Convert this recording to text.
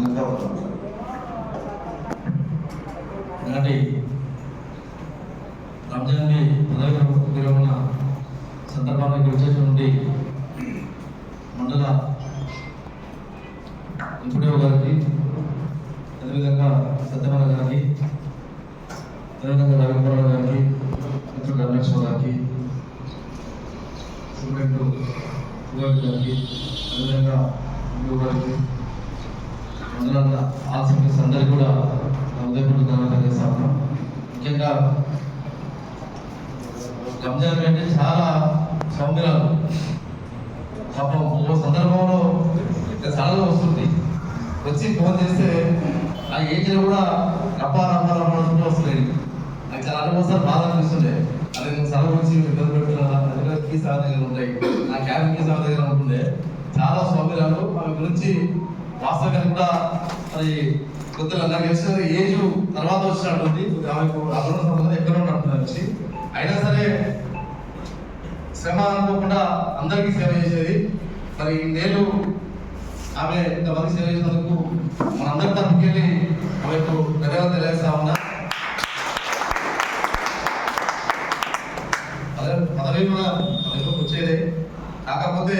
ఆనందంగా ఉన్నాం ఇలాంటి రంజాన్ని పదవి విరమణ సందర్భానికి వచ్చేటువంటి మండల ఎంపీడీఓ గారికి అదేవిధంగా సత్యమల గారికి అదేవిధంగా రవికుమార్ గారికి మిత్రుడు ధనలక్ష్మ గారికి సూపరింటెండెంట్ గారికి అదేవిధంగా గారికి గారికి మండలాల ఆసక్తి అందరికీ కూడా నా ఉదయపూర్వక ధన్యవాదాలు చేస్తా ఉన్నాం ముఖ్యంగా రంజాన్ అంటే చాలా సౌమ్యాలు పాపం ఓ సందర్భంలో సడన్గా వస్తుంది. వచ్చి ఫోన్ చేస్తే ఆ ఏజ్లో కూడా రప్పా రప్పా రప్పా అనుకుంటూ వస్తున్నాయి. నాకు చాలా అనుభవం బాధ అనిపిస్తుండే. అదే నేను సెలవు వచ్చి ఇబ్బంది పెడుతున్నా దగ్గర కీస్ దగ్గర ఉంటాయి? నా క్యాబిన్ కీస్ ఆ దగ్గర ఉంటుండే? చాలా సౌమ్యాలు వాళ్ళ గురించి వాస్తవంగా కూడా అది కొద్దిగా నాకు తెలిసిన ఏజ్ తర్వాత వచ్చినట్టుంది ఆమెకు అభివృద్ధి సంబంధం ఎక్కడ ఉన్నట్టు వచ్చి అయినా సరే శ్రమ అనుకోకుండా అందరికీ సేవ చేసేది. మరి నేను ఆమె ఇంతమంది సేవ చేసినందుకు మనందరి తరఫుకి వెళ్ళి ఆమెకు ధన్యవాదాలు తెలియజేస్తా ఉన్నా. అదే పదవి కూడా వచ్చేదే. కాకపోతే